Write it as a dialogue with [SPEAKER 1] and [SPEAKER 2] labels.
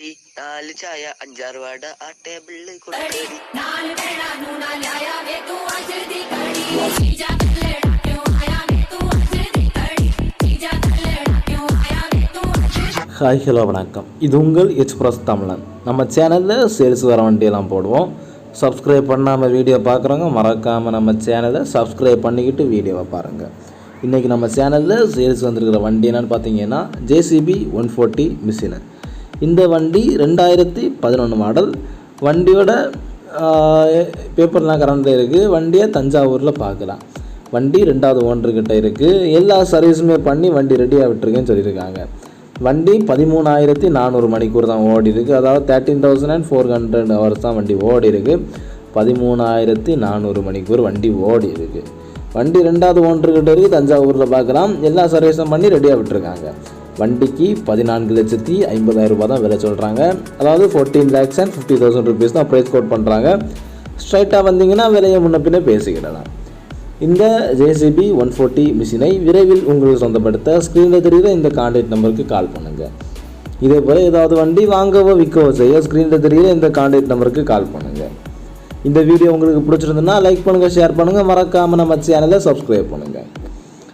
[SPEAKER 1] ചായ അഞ്ചാറ് ആ ടേബിളിൽ
[SPEAKER 2] ஹாய் ஹலோ வணக்கம் இது உங்கள் எக்ஸ்பிரஸ் தமிழன் நம்ம சேனலில் சேல்ஸ் வர வண்டியெல்லாம் போடுவோம் சப்ஸ்கிரைப் பண்ணாமல் வீடியோ பார்க்குறவங்க மறக்காமல் நம்ம சேனலை சப்ஸ்கிரைப் பண்ணிக்கிட்டு வீடியோவை பாருங்கள் இன்றைக்கி நம்ம சேனலில் சேல்ஸ் வந்திருக்கிற வண்டி என்னென்னு பார்த்தீங்கன்னா ஜேசிபி ஒன் ஃபோர்ட்டி மிஷினு இந்த வண்டி ரெண்டாயிரத்தி பதினொன்று மாடல். வண்டியோட பேப்பர்லாம் கரண்டில் இருக்குது வண்டியை தஞ்சாவூரில் பார்க்கலாம். வண்டி ரெண்டாவது ஓனர்கிட்ட இருக்குது எல்லா சர்வீஸுமே பண்ணி வண்டி ரெடியாக விட்டுருக்கேன்னு சொல்லியிருக்காங்க. வண்டி பதிமூணாயிரத்தி நானூறு மணிக்கூர் தான் ஓடி இருக்குது அதாவது thirteen thousand and four hundred hours தான் வண்டி ஓடி இருக்குது பதிமூணாயிரத்தி நானூறு மணிக்கூர் வண்டி ஓடி இருக்குது வண்டி ரெண்டாவது ஓனர்கிட்ட இருக்குது தஞ்சாவூரில் பார்க்கலாம். எல்லா சர்வீஸும் பண்ணி ரெடியாக விட்டுருக்காங்க. வண்டிக்கு பதினான்கு லட்சத்தி ஐம்பதாயிரம் ரூபாய் தான் விலை சொல்கிறாங்க அதாவது fourteen lakhs and fifty thousand rupees தான் ப்ரைஸ் கோட் பண்ணுறாங்க ஸ்ட்ரைட்டாக வந்தீங்கன்னா விலையை முன்ன பின்னே பேசிக்கிடலாம். இந்த ஜேசிபி ஒன் ஃபோர்ட்டி மிஷினை விரைவில் உங்களுக்கு சொந்தப்படுத்த ஸ்க்ரீனில் தெரிகிற இந்த கான்டாக்ட் நம்பருக்கு கால் பண்ணுங்கள் இதே போல் ஏதாவது வண்டி வாங்கவோ விற்கவோ செய்ய ஸ்க்ரீனில் தெரிகிற இந்த கான்டாக்ட் நம்பருக்கு கால் பண்ணுங்கள் இந்த வீடியோ உங்களுக்கு பிடிச்சிருந்துன்னா லைக் பண்ணுங்கள் ஷேர் பண்ணுங்கள் மறக்காமல் நம்ம சேனலை சப்ஸ்கிரைப் பண்ணுங்கள்